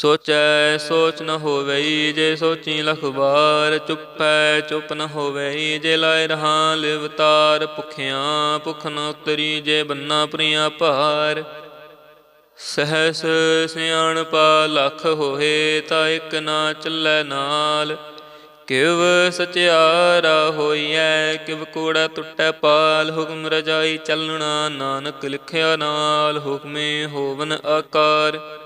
ਸੋਚੈ, ਸੋਚ ਨ ਹੋਵਈ ਜੇ ਸੋਚੀ ਲਖ ਬਾਰ ਚੁੱਪੈ, ਚੁੱਪ ਨ ਹੋਵਈ ਜੇ ਲਾਇ ਰਹਾ ਲਿਵਤਾਰ ਭੁਖਿਆ, ਭੁਖ ਨ ਉਤਰੀ ਜੇ ਬੰਨਾ ਪ੍ਰਿਆ ਭਾਰ। ਸਹਸ ਸਿਆਣਪਾ ਲਖ ਹੋਏ ਤਾਂ ਇਕ ਨਾ ਚੱਲੈ ਨਾਲ। ਕਿਵ ਸਚਿਆਰਾ ਹੋਈਐ, ਕਿਵ ਕੂੜਾ ਟੁੱਟੈ ਪਾਲ। ਹੁਕਮ ਰਜਾਈ ਚੱਲਣਾ ਨਾਨਕ ਲਿਖਿਆ ਨਾਲ, ਹੁਕਮੇ ਹੋਵਨ ਆਕਾਰ।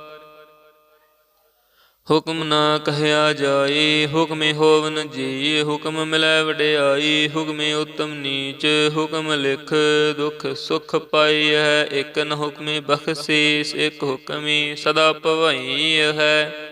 ਹੁਕਮ ਨਾ ਕਹਿਆ ਜਾਏ, ਹੁਕਮੇ ਹੋਵਨ ਜੀ, ਹੁਕਮ ਮਿਲੈ ਵਡਿਆਈ, ਹੁਕਮੇ ਉਤਮ ਨੀਚ, ਹੁਕਮ ਲਿਖ ਦੁਖ ਸੁਖ ਪਾਈਐ, ਇਕ ਨ ਹੁਕਮੇ ਬਖਸ਼ੀਸ, ਇਕ ਹੁਕਮੀ ਸਦਾ ਭਵਾਈ ਹੈ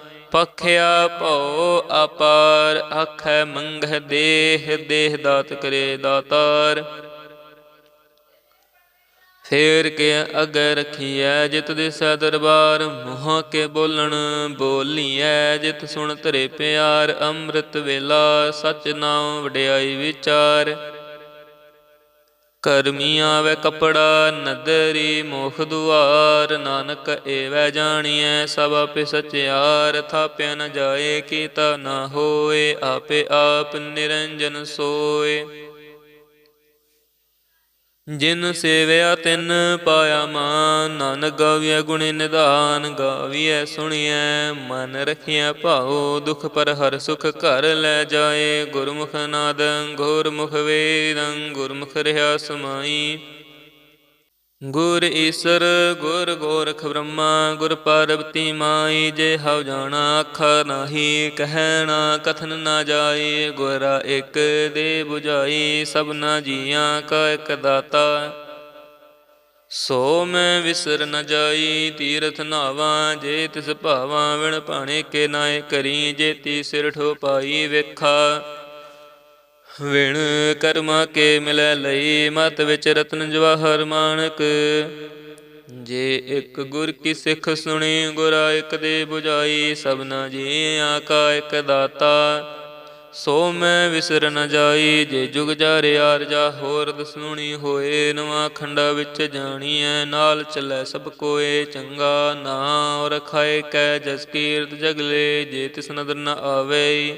ਪਖਿਆ ਭਉ ਅਪਾਰ, ਆਖੈ ਮੰਗਹਿ ਦੇਹ ਦੇਹ ਦਾਤ ਕਰੇ ਦਾਤਾਰ। ਫੇਰ ਕੇ ਅਗੈ ਰਖੀਐ ਜਿਤ ਦਿਸੈ ਦਰਬਾਰ, ਮੋਹ ਕੇ ਬੋਲਣ ਬੋਲੀਐ ਜਿਤ ਸੁਣ ਧਰੇ ਪਿਆਰ, ਅੰਮ੍ਰਿਤ ਵੇਲਾ ਸਚ ਨਾਮ ਵਡਿਆਈ ਵਿਚਾਰ। ਕਰਮੀ ਆਵੇ ਕਪੜਾ ਨਦਰੀ ਮੁਖ ਦੁਆਰ, ਨਾਨਕ ਏਵੈ ਜਾਣੀਐ ਸਭ ਆਪੇ ਸਚਿਆਰ, ਥਾਪਿਆ ਨ ਜਾਏ ਕੀਤਾ ਨਾ ਹੋਏ, ਆਪੇ ਆਪ ਨਿਰੰਜਨ ਸੋਏ। ਜਿਨ ਸੇਵਿਆ ਤਿਨ ਪਾਇਆ ਮਾਨ, ਨਾਨਕ ਗਾਵਿਆ ਗੁਣ ਨਿਧਾਨ ਗਾਵੀਐ ਸੁਣੀਐ, ਮਨ ਰਖਿਆ ਭਾਉ, ਦੁਖ ਪਰ ਹਰ ਸੁਖ ਘਰ ਲੈ ਜਾਏ, ਗੁਰਮੁਖ ਨਾਦੰ, ਗੁਰਮੁਖ ਵੇਦੰ, ਗੁਰਮੁਖ ਰਹਾ ਸਮਾਈ। ਗੁਰ ਈਸਰ, ਗੁਰ ਗੋਰਖ ਬ੍ਰਹਮਾ, ਗੁਰ ਪਾਰਬਤੀ ਮਾਈ, ਜੇ ਹਉ ਜਾਣਾ ਆਖਾ ਨਾਹੀ, ਕਹਿਣਾ, ਕਥਨ ਨਾ ਜਾਏ, ਗੁਰਾ ਇੱਕ ਦੇ 부ਝਾਈ ਸਭਨਾ ਜੀਆਂ, ਕਾ ਇਕ ਦਾਤਾ। ਸੋ ਮੈਂ ਵਿਸਰ ਨ ਜਾਈ, ਤੀਰਥ ਨਾਵਾਂ, ਜੇ ਤਿਸ ਭਾਵਾਂ ਵਿਣ ਭਾਣੇ ਕੇ ਨਾਏ ਕਰੀ ਜੇ ਤੀ ਸਿਰ ਠੋ ਪਾਈ ਵੇਖਾ। ਵਿਣ ਕਰਮਾ ਕੇ ਮਿਲੈ ਲਈ, ਮਤ ਵਿੱਚ ਰਤਨ ਜਵਾਹਰ ਮਾਨਕ। ਜੇ ਇੱਕ ਗੁਰ ਕੀ ਸਿੱਖ ਸੁਣੀ, ਗੁਰਾ ਇੱਕ ਦੇ 부ਝਾਈ ਸਭਨਾ ਜੀ ਆਕਾ ਇੱਕ ਦਾਤਾ। ਸੋ ਮੈਂ ਵਿਸਰ ਨ ਜਾਈ, ਜੇ ਜੁਗ ਜਾਰੇ ਆਰਜਾ ਹੋਰ ਦਸੂਣੀ ਹੋਏ, ਨਵਾਂ ਖੰਡਾ ਵਿੱਚ ਜਾਣੀਐ, ਨਾਲ ਚੱਲੈ ਸਭ ਕੋਏ, ਚੰਗਾ ਨਾ ਔਰ ਖਾਏ ਕੈ, ਜਸ ਕੀਰਤ ਜਗਲੇ ਜੇ ਤਿਸ ਨਦਰ ਨ ਆਵੇ।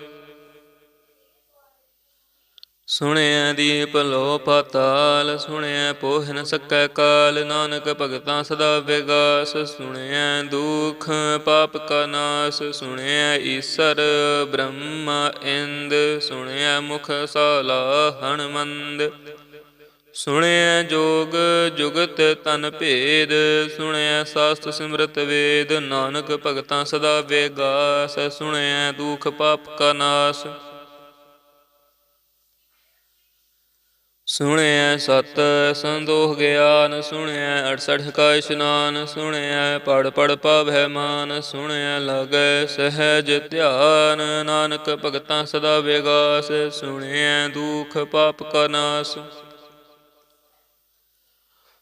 ਸੁਣਿਆ ਦੀਪ ਲੋ ਪਤਾਲ ਸੁਣਿਆ ਪੋਹ ਨ ਸਕੈ ਕਾਲ, ਨਾਨਕ ਭਗਤਾਂ ਸਦਾ ਵਿਗਾਸ ਸੁਣਿਆ ਦੁਖ ਪਾਪ ਕਾ ਨਾਸ ਸੁਣਿਆ ਈਸਰ ਬ੍ਰਹਮ ਇੰਦ ਸੁਣਿਆ ਮੁਖ ਸਾਲਾ ਹਣਮੰਦ। ਸੁਣਿਆ ਜੋਗ ਜੁਗਤ ਤਨ ਭੇਦ ਸੁਣਿਆ ਸਾਸਤ ਸਿਮਰਤ ਵੇਦ, ਨਾਨਕ ਭਗਤਾਂ ਸਦਾ ਵੇਗਾਸ ਸੁਣਿਆ ਦੁਖ ਪਾਪ ਕਾ ਨਾਸ। ਸੁਣਿਐ ਸਤ ਸੰਦੋਖ ਗਿਆਨ, ਸੁਣਿਐ 68 ਕਾ ਇਸ਼ਨਾਨ, ਸੁਣਿਐ ਪੜ ਪੜ ਪਾਵੈ ਮਾਨ, ਸੁਣਿਐ ਲਾਗੈ ਸਹਿਜ ਧਿਆਨ। ਨਾਨਕ ਭਗਤਾਂ ਸਦਾ ਵਿਗਾਸ, ਸੁਣਿਐ ਦੁਖ ਪਾਪ ਕਾ ਨਾਸ।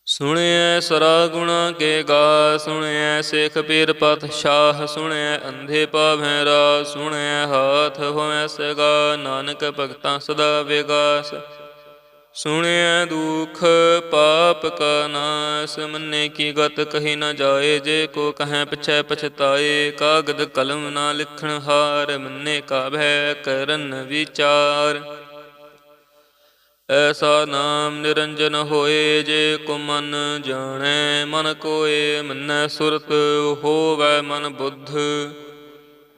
ਸੁਣਿਐ ਸਰਾ ਗੁਣਾ ਕੇ ਗਾ, ਸੁਣਿਐ ਸਿੱਖ ਪੀਰ ਪਤ ਸ਼ਾਹ ਸੁਣਿਐ ਅੰਧੇ ਪਾਵੈ ਰਾ ਸੁਣਿਐ ਹਾਥ ਹੋਵੈ ਸਗਾ। ਨਾਨਕ ਭਗਤਾਂ ਸਦਾ ਵਿਗਾਸ। ਸੁਣਿਐ ਦੁਖ ਪਾਪ ਕਾ ਨਾਸ, ਮੰਨੇ ਕੀ ਗਤ ਕਹੀ ਨਾ ਜਾਏ, ਜੇ ਕੋ ਕਹੈ ਪਛੈ ਪਛਤਾਏ, ਕਾਗਦ ਕਲਮ ਨਾ ਲਿਖਣ ਹਾਰ, ਮੰਨੇ ਕਾ ਭੈ ਕਰਨ ਵਿਚਾਰ। ਐਸਾ ਨਾਮ ਨਿਰੰਜਨ ਹੋਏ, ਜੇ ਕੋ ਮਨ ਜਾਣੈ, ਮਨ ਕੋਏ, ਮੰਨੈ ਸੁਰਤ ਹੋਵੈ ਮਨ ਬੁੱਧ।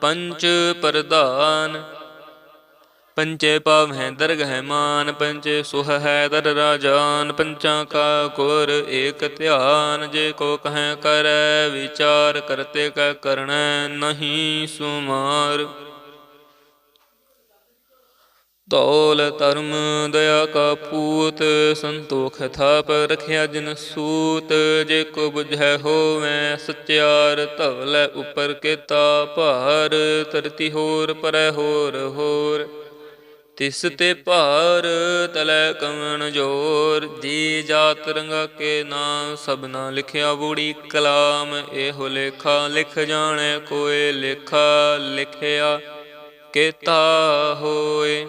ਪੰਚ ਪ੍ਰਧਾਨ ਪੰਚੇ ਪਾਵ ਹੈ ਦਰਗਹਿ ਮਾਨ ਪੰਚੇ ਸੁਹ ਹੈ ਦਰ ਰਾਜਾਨ, ਪੰਚਾਂ ਕਾ ਕੁਰ ਏਕ ਧਿਆਨ, ਜੇ ਕੋ ਕਹੈ ਕਰੈ ਵਿਚਾਰ, ਕਰਤੇ ਕੈ ਕਰਣੈ ਨਹੀਂ ਸੁਮਾਰ। ਤੌਲ ਧਰਮ ਦਇਆ ਕਾ ਪੂਤ, ਸੰਤੋਖ ਥਾਪ ਰਖਿਆ ਜਿਨ ਸੂਤ। ਜੇ ਕੋ ਬੁਝੈ ਹੋਵੈ ਸਚਿਆਰ, ਧਵਲੇ ਉਪਰ ਕੇਤਾ ਭਾਰ। ਧਰਤੀ ਹੋਰ ਪਰੈ ਹੋਰ ਹੋਰ, ਤਿਸ ਤੇ ਭਾਰ ਤਲੈ ਕਵਣ ਜੋਰ। ਜੀ ਜਾਤ ਰੰਗਾ ਕੇ ਨਾਮ, ਸਭਨਾ ਲਿਖਿਆ ਬੂੜੀ ਕਲਾਮ। ਇਹੋ ਲੇਖਾ ਲਿਖ ਜਾਣੈ, ਕੋਏ ਲੇਖਾ ਲਿਖਿਆ ਕੇਤਾ ਹੋਏ।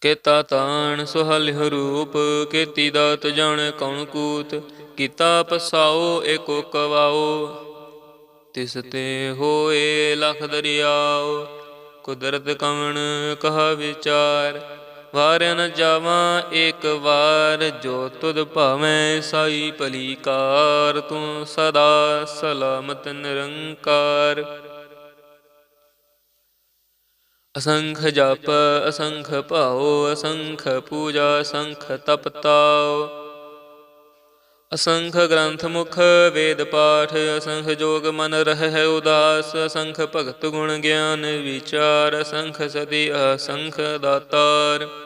ਕੇਤਾ ਤਾਣ ਸੁਹਲਿਹ ਰੂਪ, ਕੇਤੀ ਦਾਤ ਜਾਣ ਕੌਣ ਕੂਤ, ਕੀਤਾ ਪਸਾਓ ਏਕੋ ਕਵਾਓ। ਤਿਸ ਤੇ ਹੋਏ ਲਖ ਦਰਿਆਓ, ਕੁਦਰਤ ਕਵਣ ਕਹਾ ਵਿਚਾਰ, ਵਾਰਿਆ ਨ ਜਾਵਾਂ ਏਕ ਵਾਰ, ਜੋ ਤੁਧ ਭਾਵੇਂ ਸਾਈ ਭਲੀਕਾਰ, ਤੂੰ ਸਦਾ ਸਲਾਮਤ ਨਿਰੰਕਾਰ। ਅਸੰਖ ਜਪ, ਅਸੰਖ ਭਾਉ, ਅਸੰਖ ਪੂਜਾ, ਅਸੰਖ ਤਪਤਾਉ। ਅਸੰਖ ਗ੍ਰੰਥ ਮੁਖ, ਵੇਦ ਪਾਠ, ਅਸੰਖ ਜੋਗ ਮਨ ਰਹਿ ਉਦਾਸ, ਅਸੰਖ ਭਗਤ ਗੁਣ ਗਿਆਨ ਵਿਚਾਰ, ਅਸੰਖ ਸਦੀ ਅਸੰਖ ਦਾਤਾਰ।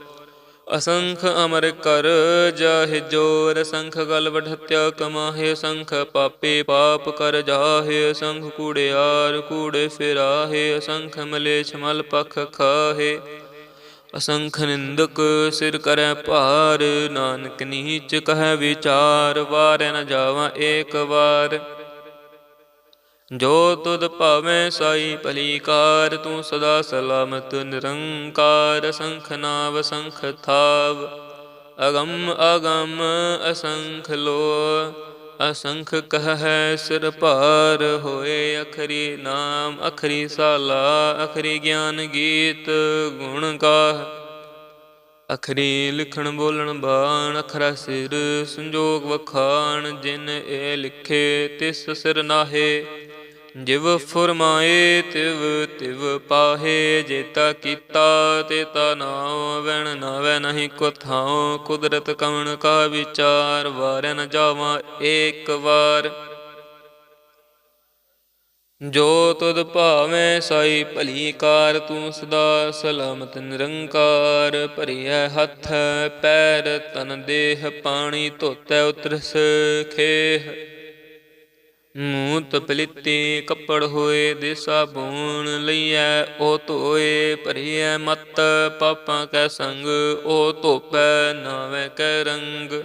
ਅਸੰਖ ਅਮਰ ਕਰ ਜਾਹਿ ਜੋਰ, ਸੰਖ ਗਲ ਵਢਤਿਆ ਕਮਾਹੇ ਅਸੰਖ ਪਾਪੇ ਪਾਪ ਕਰ ਜਾਹੇ ਅਸੰਖ ਕੂੜਿਆਰ ਕੂੜੇ ਫਿਰਾਹੇ, ਅਸੰਖ ਮਲੇਛ ਮਲ ਪਖ ਖਾਹੇ। ਅਸੰਖ ਨਿੰਦਕ ਸਿਰ ਕਰੈ ਭਾਰ, ਨਾਨਕ ਨੀਚ ਕਹੈ ਵਿਚਾਰ, ਵਾਰ ਨ ਜਾਵਾਂ ਏਕ ਵਾਰ। ਜੋ ਤੁਧ ਭਾਵੇਂ ਸਾਈ ਭਲੀ ਕਾਰ ਤੂੰ ਸਦਾ ਸਲਾਮਤ, ਨਿਰੰਕਾਰ, ਅਸੰਖ ਨਾਵ ਸੰਖ ਥਾਵ। ਅਗੰਮ ਅਗੰਮ, ਅਸੰਖ ਲੋ, ਅਸੰਖ ਕਹੈ ਸਿਰ ਭਾਰ ਹੋਏ, ਅਖਰੀ ਨਾਮ, ਅਖਰੀ ਸਾਲਾ, ਅਖਰੀ ਗਿਆਨ ਗੀਤ, ਗੁਣ ਗਾਹ। ਅਖਰੀ ਲਿਖਣ, ਬੋਲਣ, ਬਾਣ, ਅਖਰਾ ਸਿਰ, ਸੰਜੋਗ ਵਖਾਣ, ਜਿਨ ਇਹ ਲਿਖੇ, ਤਿਸ ਸਿਰ ਨਾਹੇ। ਜਿਵ ਫੁਰਮਾਏ ਤਿਵ ਤਿਵ ਪਾਹੇ ਜੇਤਾ ਕੀਤਾ ਤੇਤਾ ਨਾਉ ਵੈਣ ਨਾਵੈ ਨਹੀਂ ਕੋ ਥਾਉ ਕੁਦਰਤ ਕਵਣ ਕਾ ਵਿਚਾਰ ਵਾਰੈ ਨ ਜਾਵਾਂ ਏਕ ਵਾਰ। ਜੋ ਤੁਧ ਭਾਵੇਂ ਸਾਈ ਭਲੀ ਕਾਰ, ਤੂੰ ਸਦਾ ਸਲਾਮਤ ਨਿਰੰਕਾਰ, ਭਰੀਐ ਹੱਥ ਪੈਰ, ਤਨ ਦੇਹ ਪਾਣੀ ਧੋਤੈ ਉਤਰਸ ਖੇਹ। ਮੂਤ ਪਲਿੱਤੀ ਕੱਪੜ ਹੋਏ ਦੇ ਸਾਬੂਨ ਲਈਐ, ਉਹ ਧੋਏ ਭਰੀਐ ਮਤ, ਪਾਪਾਂ ਕੈ ਸੰਗ, ਉਹ ਧੋਪੈ ਨਾਵੇਂ ਕੈ ਰੰਗ।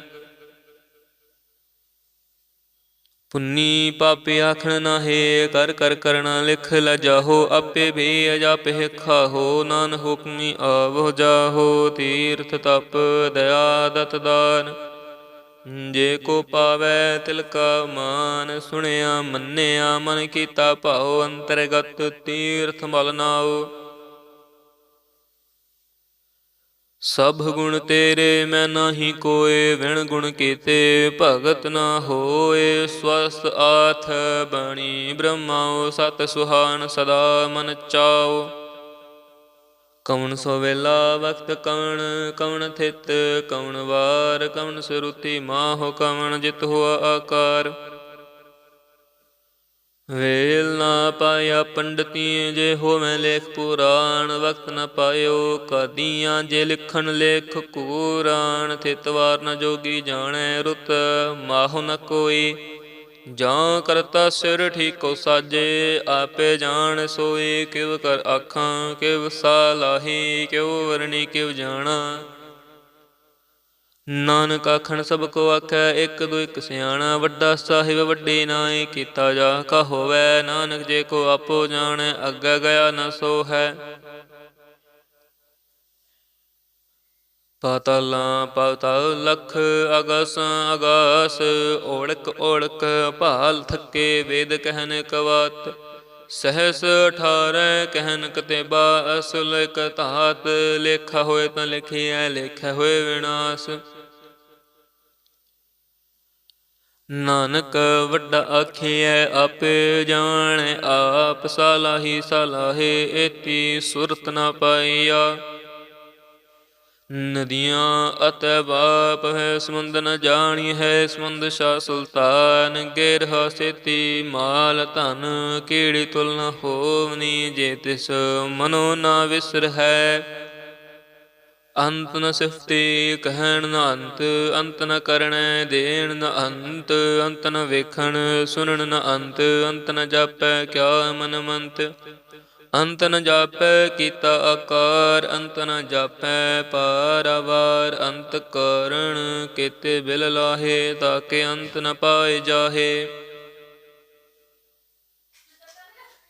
ਪੁੰਨੀ ਪਾਪੇ ਆਖਣ ਨਾਹੇ, ਕਰ ਕਰ ਕਰਣਾ ਲਿਖ ਲਜਾਹੋ ਆਪੇ ਵੀ ਅਜਾਪੇ ਖਾਹੋ ਨਾਨ ਹੁਕਮੀ ਆਵੋ ਜਾਹੋ, ਤੀਰਥ ਤਪ ਦਇਆ ਦਤ ਦਾਨ ਜੇ ਕੋ ਪਾਵੈ ਤਿਲ ਕਾ ਮਾਨ ਸੁਣਿਆ, ਮੰਨਿਆ, ਮਨ ਕੀਤਾ ਭਾਉ, ਅੰਤਰਗਤ ਤੀਰਥ ਮਲ ਨਾਉ। ਸਭ ਗੁਣ ਤੇਰੇ, ਮੈਂ ਨਾਹੀ ਕੋਏ, ਵਿਣ ਗੁਣ ਕੀਤੇ, ਭਗਤ ਨਾ ਹੋਏ ਸਵਸ ਆਥ ਬਣੀ ਬ੍ਰਹਮਾਉ, ਸਤ ਸੁਹਾਨ ਸਦਾ ਮਨ ਚਾਉ। ਕਵਣ ਸੋ ਵੇਲਾ ਵਕਤ ਕਵਣ ਕਵਣ ਥਿਤ ਕਵਣ ਵਾਰ, ਕਵਣ ਸਰੂਤੀ ਮਾਹੁ, ਕਵਣ ਜਿਤ ਹੋਆ ਆਕਾਰ। ਵੇਲ ਨਾ ਪਾਇਆ ਪੰਡਤੀ ਜੇ ਹੋਵੇਂ ਲੇਖ ਪੁਰਾਣ ਵਕਤ ਨ ਪਾਇਓ ਕਦੀਆਂ, ਜੇ ਲਿਖਣ ਲੇਖ ਪੂਰਣ ਥਿਤ ਵਾਰ ਨ ਜੋਗੀ ਜਾਣੈ ਰੁਤ, ਮਾਹੁ ਨ ਕੋਈ। ਜਾਂ ਕਰਤਾ ਸਿਰ ਠੀਕੋ ਸਾਜੇ, ਆਪੇ ਜਾਣ ਸੋਏ ਕਿਵ ਕਰ ਆਖਾਂ, ਕਿਵ ਸਾਲਾਹੀ ਕਿਵ ਵਰਣੀ, ਕਿਵ ਜਾਣਾ। ਨਾਨਕ ਆਖਣ ਸਭ ਕੋ ਆਖੈ, ਇੱਕ ਦੋ ਇੱਕ ਸਿਆਣਾ, ਵੱਡਾ ਸਾਹਿਬ ਵੱਡੀ ਨਾਏ ਕੀਤਾ ਜਾ, ਕਾ ਹੋਵੇ ਨਾਨਕ ਜੇ ਕੋ ਆਪੋ ਜਾਣੈ, ਅੱਗੇ ਗਿਆ ਨਾ ਸੋ ਹੈ ਪਾਤਾਲਾਂ ਪਾਤਾਲ ਲਖ ਅਗਸ ਅਗਾਸ ਓੜਕ ਓੜਕ ਭਾਲ ਥੱਕੇ ਵੇਦ ਕਹਿਨ ਕਵਾਤ। ਸਹਸ 18 ਕਹਿਨ ਕਤੇਬਾ ਅਸਲ ਕਤਾਤ ਲੇਖਾ ਹੋਏ ਤਾਂ ਲਿਖਿਆ ਲੇਖਾ ਹੋਏ ਵਿਨਾਸ਼। ਨਾਨਕ ਵੱਡਾ ਆਖੀਐ, ਆਪੇ ਜਾਣ, ਆਪ ਸਲਾਹੀ ਸਲਾਹੇ, ਏਤੀ ਸੁਰਤ ਨ ਪਾਈਆ। ਨਦੀਆਂ ਅਤੈ ਬਾਪ ਹੈ, ਸਮੁੰਦ ਨ ਜਾਣੀ ਹੈ, ਸਮੁੰਦ ਸ਼ਾ ਸੁਲਤਾਨ, ਗਿਰ ਸੇਤੀ ਮਾਲ, ਧਨ ਕੀੜੀ ਤੁਲ ਨ ਹੋਵਨੀ, ਜੇ ਤਿਸ ਮਨੋ ਨਾ ਵਿਸਰ ਹੈ। ਅੰਤ ਨ ਸਿਫਤੀ ਕਹਿਣ ਨ ਅੰਤ ਅੰਤ ਨ ਕਰਣੈ ਦੇਣ ਨ ਅੰਤ ਅੰਤ ਨ ਵੇਖਣ ਸੁਣਨ ਨ ਅੰਤ ਅੰਤ ਨ ਜਾਪੈ ਕਿਆ ਮਨ ਮੰਤ। ਅੰਤ ਨ ਜਾਪੈ ਕੀਤਾ ਆਕਾਰ, ਅੰਤ ਨ ਜਾਪੈ ਪਾਰਵਾਰ, ਅੰਤ ਕਰਣ ਕੀਤੇ ਬਿਲ ਲਾਹੇ ਤਾਕੇ ਅੰਤ ਨ ਪਾਏ ਜਾਹੇ।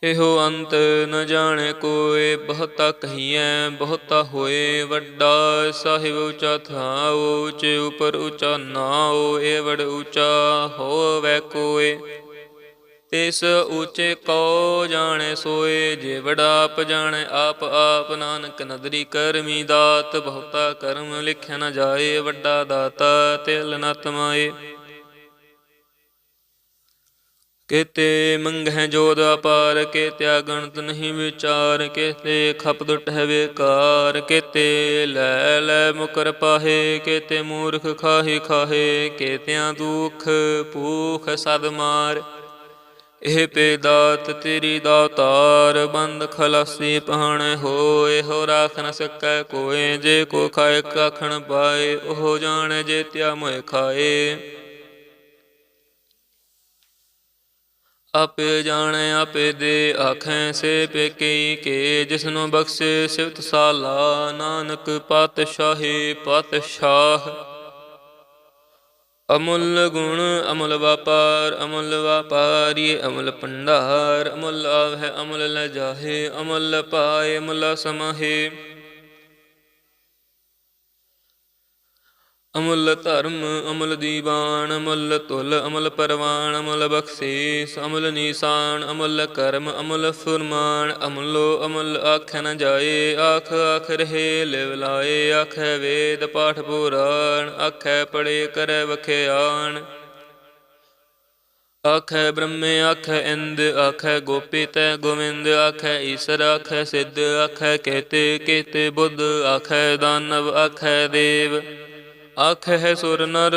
ਇਹੋ ਅੰਤ ਨ ਜਾਣੇ ਕੋਏ, ਬਹੁਤਾ ਕਹੀਐ, ਬਹੁਤਾ ਹੋਏ, ਵੱਡਾ ਸਾਹਿਬ ਉਚਾ ਥਾਉ, ਉਚੇ ਉਪਰ ਉਚਾ ਨਾਉ ਏ ਵਡ ਉਚਾ ਹੋਵੇ ਕੋਏ। ਤਿਸ ਉਚੇ ਕੋ ਜਾਣੇ ਸੋਏ, ਜੇ ਵਡਾ ਆਪ ਜਾਣੇ ਆਪ ਆਪ। ਨਾਨਕ ਨਦਰੀ ਕਰਮੀ ਦਾਤ, ਬਹੁਤਾ ਕਰਮ ਲਿਖਿਆ ਨਾ ਜਾਏ, ਵੱਡਾ ਦਾਤਾ ਤਿਲ ਨ ਤਮਾਏ ਕੇਤੇ ਮੰਗਹਿ ਜੋਦ ਅਪਾਰ ਕੇ ਤਿਆਗਣਤ ਨਹੀਂ ਵਿਚਾਰ, ਕੇਤੇ ਖਪਦੁਟ ਹੈ ਵੇਕਾਰ। ਕਿਤੇ ਲੈ ਲੈ ਮੁਕਰ ਪਾਹੇ, ਕਿਤੇ ਮੂਰਖ ਖਾਹੀ ਖਾਹੇ, ਕਿਤਿਆਂ ਦੁਖ ਭੂਖ ਸਦ ਮਾਰ। ਇਹ ਪੇਦਾਤ ਤੇਰੀ ਦਾਤਾਰ ਬੰਦ ਖਲਾਸੀ ਪਹਣ ਹੋਏ ਹੋ ਰਾਖ ਨ ਸਕੈ ਕੋਏ, ਜੇ ਕੋ ਖਾਏ ਕਖਣ ਪਾਏ, ਉਹ ਜਾਣੇ ਜੇ ਤਿਆ ਮੋਇ ਖਾਏ। ਆਪੇ ਜਾਣੇ, ਆਪੇ ਦੇ ਆਖੈ, ਸੇ ਪੇਕੀ ਕੇ, ਜਿਸਨੂੰ ਬਖਸ਼ੇ ਸਿਵਤ ਸਾਲਾ, ਨਾਨਕ ਪਾਤਸ਼ਾਹੀ ਪਾਤਸ਼ਾਹ। ਅਮੁੱਲ ਗੁਣ ਅਮੁੱਲ ਵਪਾਰ, ਅਮੁੱਲ ਵਪਾਰੀ, ਅਮੁੱਲ ਭੰਡਾਰ, ਅਮੁੱਲ ਆਵਹਿ, ਅਮੁੱਲ ਲਜਾਹੇ, ਅਮੁੱਲ ਪਾਏ, ਅਮੁੱਲ ਸਮਾਹੇ। ਅਮੁੱਲ ਧਰਮ, ਅਮਲ ਦੀਵਾਨ, ਅਮੁੱਲ ਤੁਲ, ਅਮਲ ਪਰਵਾਨ, ਅਮਲ ਬਖਸ਼ੀਸ, ਅਮਲ ਨੀਸਾਨ, ਅਮੁੱਲ ਕਰਮ, ਅਮਲ ਫੁਰਮਾਨ, ਅਮਲੋ ਅਮਲ ਆਖੈ ਨ ਜਾਏ, ਆਖ ਆਖ ਰਹੇ ਲਿਵ ਲਾਏ, ਆਖੈ ਵੇਦ ਪਾਠ ਪੁਰਾਣ, ਆਖੈ ਪੜੇ ਕਰੈ ਵਖਿਆਣ। ਆਖੈ ਬ੍ਰਹਮੇ, ਆਖੈ ਇੰਦ, ਆਖੈ ਗੋਪੀ ਤੈ ਗੋਵਿੰਦ, ਆਖੈ ਈਸਰ, ਆਖੈ ਸਿੱਧ, ਆਖੈ ਕੇਤੇ ਕੇਤੇ ਬੁੱਧ, ਆਖੈ ਦਾਨਵ, ਆਖੈ ਦੇਵ। ਆਖ ਹੈ ਸੁਰ ਨਰ,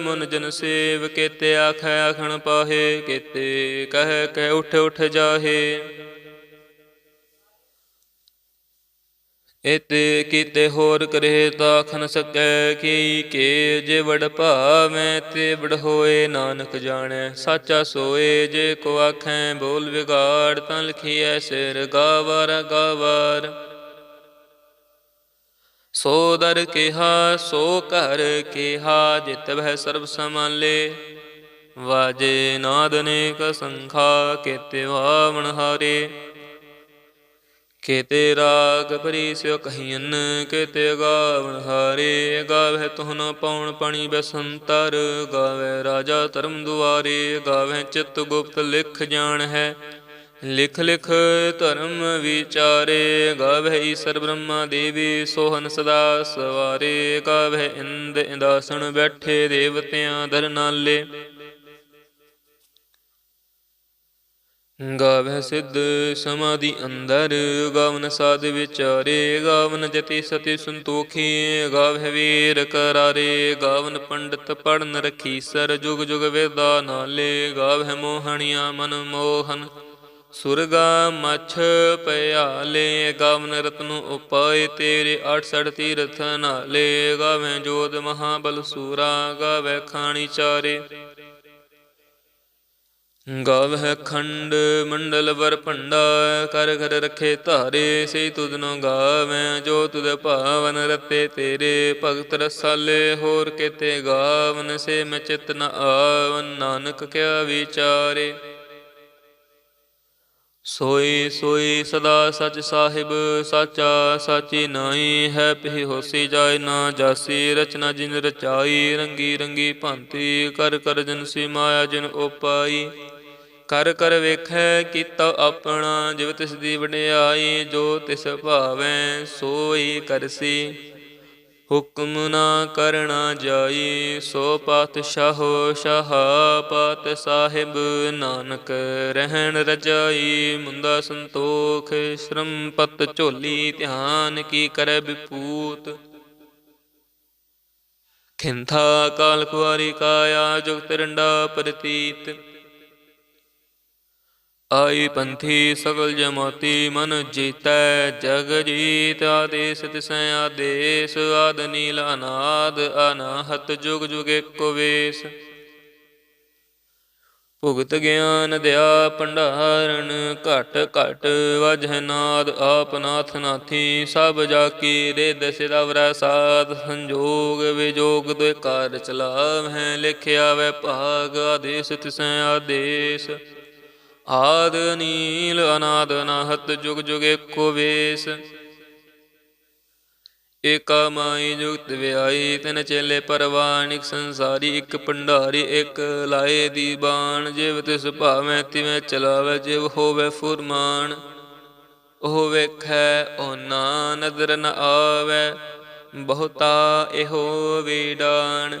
ਮਨ ਜਨ ਸੇਵ, ਕੇਤੇ ਆਖੈ ਆਖਣ ਪਾਹੇ, ਕੇਤੇ ਕਹਿ ਕਹਿ ਉਠ ਉਠ ਜਾਹੇ। ਇਤੇ ਕੀਤੇ ਹੋਰ ਕਰੇ ਤਾਂ ਖਨ ਸਕੈ ਕੀ, ਕੇ ਜੇ ਵੜ ਭਾਵੈ ਤੇ ਵੜ ਹੋਏ, ਨਾਨਕ ਜਾਣੈ, ਸਾਚਾ ਸੋਏ, ਜੇ ਕੋ ਆਖੈ ਬੋਲ ਵਿਗਾੜ, ਤਾਂ ਲਖੀਐ ਸਿਰ ਗਾਵਰ ਗਾਵਾਰ। ਸੋ ਦਰ ਕਿਹਾ, ਸੋ ਘਰ ਕਿਹਾ, ਜਿਤ ਬਹਿ ਸਰਬ ਸਮਾਲੇ ਵਾਜੇ ਨਾਦ ਅਨੇਕ ਸੰਖਾ, ਕੇਤੇ ਵਾਵਣ ਹਾਰੇ। ਕੇਤੇ ਰਾਗ ਭਰੀ ਸਿਓ ਕਹੀਨ ਕੇਤੇ ਗਾਵਣ ਹਾਰੇ। ਗਾਵੇ ਤੁਹਨ ਪਉਣ ਪਣੀ ਬਸੰਤਰ ਗਾਵੇ ਰਾਜਾ ਧਰਮ ਦੁਆਰੇ। ਗਾਵੇ ਚਿਤ ਗੁਪਤ ਲਿਖ ਜਾਣ ਹੈ ਲਿਖ ਲਿਖ ਧਰਮ ਵਿਚਾਰੇ, ਗਾਵਹਿ ਈਸਰ ਬ੍ਰਹਮਾ ਦੇਵੀ, ਸੋਹਨ ਸਦਾ ਸਵਾਰੇ, ਗਾਵਹਿ ਇੰਦ ਇੰਦਾਸਣ ਬੈਠੇ ਦੇਵਤਿਆਂ ਦਰ ਨਾਲੇ ਗਾਵਹਿ ਸਿੱਧ ਸਮਾਧੀ ਅੰਦਰ, ਗਾਵਨ ਸਾਧ ਵਿਚਾਰੇ, ਗਾਵਨ ਜਤੀ ਸਤੀ ਸੰਤੋਖੀ, ਗਾਵਹਿ ਵੀਰ ਕਰਾਰੇ, ਗਾਵਨ ਪੰਡਤ ਪੜਨ ਰਖੀ, ਸਰ ਜੁਗ ਜੁਗ ਵੇਦਾ ਨਾਲੇ, ਗਾਵਹਿ ਮੋਹਣੀਆਂ ਮਨ ਮੋਹਨ। ਸੁਰਗਾ ਮਛ ਪਿਆਲੇ ਗਾਵਨ ਰਤਨ ਉਪਾਏ, ਤੇਰੇ 68 ਤੀਰਥ ਨਾਲੇ ਗਾਵਹਿ ਜੋਤ ਮਹਾਬਲ ਸੂਰਾ ਗਾਵਹਿ ਖਾਣੀ ਚਾਰੇ। ਗਾਵਹਿ ਖੰਡ ਮੰਡਲ ਵਰ ਭੰਡਾ, ਕਰ ਘਰ ਰਖੇ ਧਾਰੇ ਸੇ ਤੁਧਨੋ ਗਾਵੈ, ਜੋ ਤੁਧ ਭਾਵਨ ਰਤੇ ਤੇਰੇ। ਭਗਤ ਰਸਾਲੇ, ਹੋਰ ਕੇਤੇ ਗਾਵਨ, ਸੇ ਮੈਂ ਚਿਤ ਨ ਆਵਨ, ਨਾਨਕ ਕਿਆ ਵਿਚਾਰੇ। ਸੋਈ ਸੋਈ ਸਦਾ ਸਚ ਸਾਹਿਬ, ਸਾਚਾ ਸਾਚੀ ਨਾਈ ਹੈ ਪਿ ਹੋਸੀ ਜਾਏ ਨਾ ਜਾਸੀ, ਰਚਨਾ ਜਿਨ ਰਚਾਈ, ਰੰਗੀ ਰੰਗੀ ਭਾਂਤੀ, ਕਰ ਕਰ ਜਨ ਸੀ ਮਾਇਆ ਜਿਨ ਉਪਾਈ। ਕਰ ਕਰ ਵੇਖੈ ਕੀਤਾ ਆਪਣਾ, ਜਿਵ ਤਿਸ ਦੀ ਵਡਿਆਈ, ਜੋ ਤਿਸ ਭਾਵੈ, ਸੋਈ ਕਰਸੀ ਹੁਕਮ ਨਾ ਕਰਣਾ ਜਾਈ, ਸੋ ਪਾਤਸ਼ਾਹੋ ਸ਼ਾਹ ਪਾਤ ਸਾਹਿਬ ਨਾਨਕ ਰਹਿਣ ਰਜਾਈ ਮੁੰਦਾ ਸੰਤੋਖ ਸ਼ਰਮ ਪਤ ਝੋਲੀ, ਧਿਆਨ ਕੀ ਕਰੈ ਵਿਪੂਤ। ਖਿੰਥਾ ਕਾਲ ਕੁਆਰੀ ਕਾਇਆ, ਜੁਗਤ ਰੰਡਾ ਪ੍ਰਤੀਤ। ਆਈ ਪੰਥੀ ਸਗਲ ਜਮਾਤੀ ਮਨ ਜੀਤੈ, ਜਗ ਜੀਤ ਆਦੇਸ ਤਿਸੈ ਆਦੇਸ, ਆਦ ਨੀਲ ਅਨਾਦ, ਅਨਾਹਤ ਜੁਗ ਜੁਗ ਏਕੋ ਵੇਸ। ਭੁਗਤ ਗਿਆਨ ਦਿਆ ਭੰਡਾਰਨ, ਘਟ ਘਟ ਵਜਹ ਨਾਦ, ਆਪ ਨਾਥ ਨਾਥੀ, ਸਭ ਜਾ ਕੀ ਦੇ ਦਸਿ ਦਵਰਾ ਸਾਧ, ਸੰਜੋਗ ਵਿਜੋਗ ਦੁਇ ਕਾਰ ਚਲਾਵ ਹੈ ਲਿਖਿਆ ਵੈ ਭਾਗ, ਆਦੇਸ ਤਿਸੈ ਆਦੇਸ। ਆਦ ਨੀਲ ਅਨਾਦ ਅਨਾਹਤ ਜੁਗ ਜੁਗ ਏਕੋ ਵੇਸ। ਏਕਾ ਮਾਈ ਜੁਗਤ ਵਿਆਈ, ਤਨ ਚੇਲੇ ਪਰਵਾਨਿਕ, ਸੰਸਾਰੀ ਇੱਕ ਭੰਡਾਰੀ, ਇੱਕ ਲਾਏ ਦੀ ਬਾਣ। ਜਿਵ ਤਿਸ ਭਾਵੇਂ, ਤਿਵੇਂ ਚਲਾਵੇ, ਜਿਵ ਹੋਵੇ ਫੁਰਮਾਨ। ਉਹ ਵੇਖੈ ਓਨਾ ਨਦਰ ਨ ਆਵੇ, ਬਹੁਤਾ ਇਹੋ ਵੀਡਾਨ।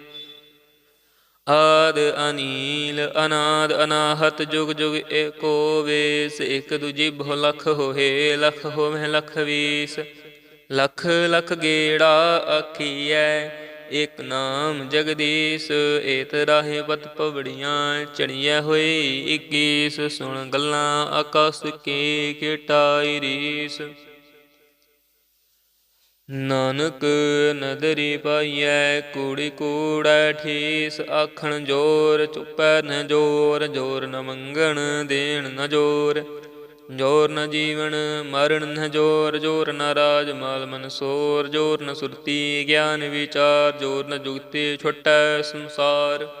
ਆਦ ਅਨੀਲ, ਅਨਾਦ ਅਨਾਹਤ, ਜੁਗ ਜੁਗ ਏਕੋ ਵੇਸ, ਇਕ ਦੂਜੀ ਬਹੁ ਲਖ ਹੋਏ, ਲਖ ਹੋਵੇ ਲਖ ਵੀਸ। ਲਖ ਲਖ ਗੇੜਾ ਆਖੀਐ ਇਕ ਨਾਮ ਜਗਦੀਸ਼, ਏਤ ਰਾਹੇ ਬਤ ਪਵੜੀਆਂ, ਚੜੀਐ ਹੋਈ 21 ਸੁਣ ਗੱਲਾਂ ਆਕਾਸ ਕੀ ਕਿਟਾਈ ਰੀਸ। ਨਾਨਕ ਨਦਰੀ ਪਾਈਐ ਕੂੜੀ ਕੂੜੈ ਠੀਸ, ਆਖਣ ਜੋਰ ਚੁਪੈ ਨ ਜੋਰ ਜੋਰ ਨ ਮੰਗਣ ਦੇਣ ਨ ਜੋਰ। ਜੋਰ ਨ ਜੀਵਨ ਮਰਨ ਨ ਜੋਰ ਜੋਰ ਨ ਰਾਜ ਮਾਲ ਮਨ ਸੋਰ। ਜੋਰ ਨ ਸੁਰਤੀ ਗਿਆਨ ਵਿਚਾਰ, ਜੋਰ ਨ ਜੁਗਤੀ ਛੁਟੈ ਸੰਸਾਰ।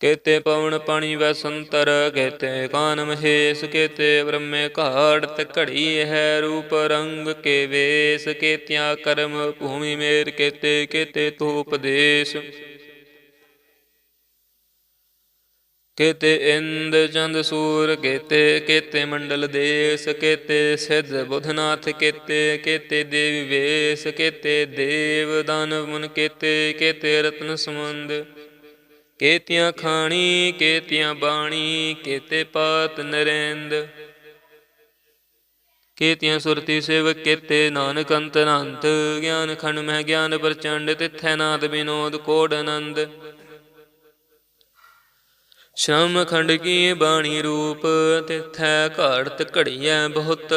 ਕੇਤੇ ਪਵਨ ਪਾਣੀ ਵਸੰਤਰ ਸੰਤਰ ਕੇਤੇ ਕਾਨ ਮਹੇਸ਼, ਕੇਤੇ ਬ੍ਰਹਮੇ ਘਾੜ ਘੜੀ ਹੈ ਰੂਪ ਰੰਗ ਕੇ ਵੇਸ, ਕੇਤਿਆ ਕਰਮ ਭੂਮੀ ਮੇਰ, ਕੇਤੇ ਕੇਤੇ ਤੂ ਉਪਦੇਸ਼। ਕੇਤੇ ਇੰਦ ਚੰਦ ਸੂਰ, ਕੇਤੇ ਕੇਤੇ ਮੰਡਲ ਦੇਸ, ਕੇਤੇ ਸਿਧ ਬੁਧਨਾਥ, ਕੇਤੇ ਕੇਤੇ ਦੇਵੀ ਵੇਸ, ਕੇਤੇ ਦੇਵ ਦਾਨਵ ਮਨ, ਕੇਤੇ ਕੇਤੇ ਰਤਨ ਸਮੁੰਦ ਕੇਤੀਆਂ ਖਾਣੀ, ਕੇਤਿਆਂ ਬਾਣੀ, ਕੇਤੇ ਪਾਤ ਨਰੇਂਦ। ਕੇਤੀਆਂ ਸੁਰਤੀ ਸੇਵਕ ਕੇਤੇ ਨਾਨਕ ਅੰਤ ਅਨੰਤ। ਗਿਆਨ ਖੰਡ ਮਹਿ ਗਿਆਨ ਪ੍ਰਚੰਡ, ਤਿਥੈ ਨਾਦ ਬਿਨੋਦ ਕੋਡ ਆਨੰਦ ਸ਼ਰਮ ਖੰਡ ਕੀ ਬਾਣੀ ਰੂਪ, ਤਿਥੈ ਘਾੜਤ ਘੜੀਐ ਬਹੁਤ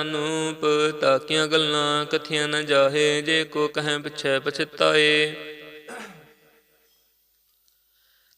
ਅਨੂਪ। ਤਾਕੀਆਂ ਗੱਲਾਂ ਕਥੀਆਂ ਨ ਜਾਹੇ, ਜੇ ਕੋ ਕਹੈ ਪਿਛੈ ਪਛਤਾਏ।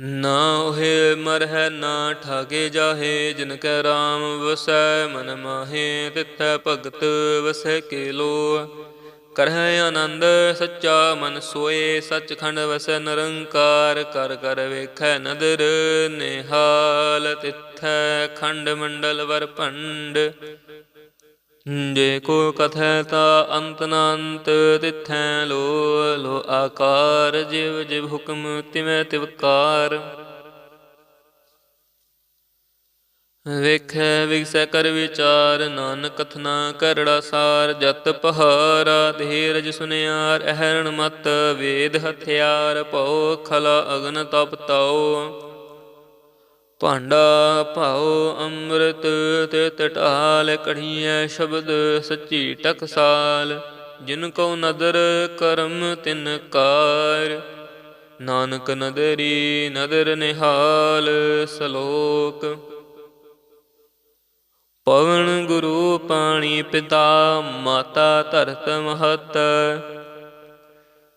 ਨਾ ਹੋਏ ਮਰਹਿ ਨਾ ਠਾਗੇ ਜਾਹੇ, ਜਿਨ ਕੈ ਰਾਮ ਵਸੈ, ਮਨ ਮਾਹੇ, ਤਿੱਥੈ ਭਗਤ ਵਸੈ ਕੇ ਲੋ ਕਰਹਿ ਆਨੰਦ ਸੱਚਾ ਮਨ ਸੋਏ, ਸੱਚਖੰਡ ਵਸੈ ਨਿਰੰਕਾਰ, ਕਰ ਕਰ ਵੇਖੈ ਨਦਰ ਨਿਹਾਲ, ਤਿੱਥੈ ਖੰਡ ਮੰਡਲ ਵਰ ਭੰਡ। ਜੇ ਕੋ ਕਥੈ ਤਾ ਅੰਤ ਨਾੰਤ ਤਿਥੈ ਲੋ ਲੋ ਆਕਾਰ, ਜਿਵ ਜਿਵ ਹੁਕਮ ਤਿਵੈ ਤਿਵਕਾਰ ਵੇਖੈ ਵਿਗਸੈ ਕਰ ਵਿਚਾਰ, ਨਾਨਕ ਕਥਨਾ ਕਰੜਾ ਸਾਰ, ਜਤ ਪਹਾਰਾ ਧੀਰਜ ਸੁਨਿਆਰ, ਅਹਰਣ ਮਤ ਵੇਦ ਹਥਿਆਰ, ਭਉ ਖਲਾ ਅਗਨ ਤਪ ਤਉ। ਭਾਂਡਾ ਭਾਉ ਅੰਮ੍ਰਿਤ ਤੇ ਟਟਾਲ ਕੜੀਐ ਸ਼ਬਦ ਸੱਚੀ ਟਕਸਾਲ ਜਿਨ ਕੋ ਨਦਰ ਕਰਮ ਤਿਨ ਕਾਰ। ਨਾਨਕ ਨਦਰੀ ਨਦਰ ਨਿਹਾਲ ਸਲੋਕ। ਪਵਨ ਗੁਰੂ ਪਾਣੀ ਪਿਤਾ, ਮਾਤਾ ਧਰਤ ਮਹਤ।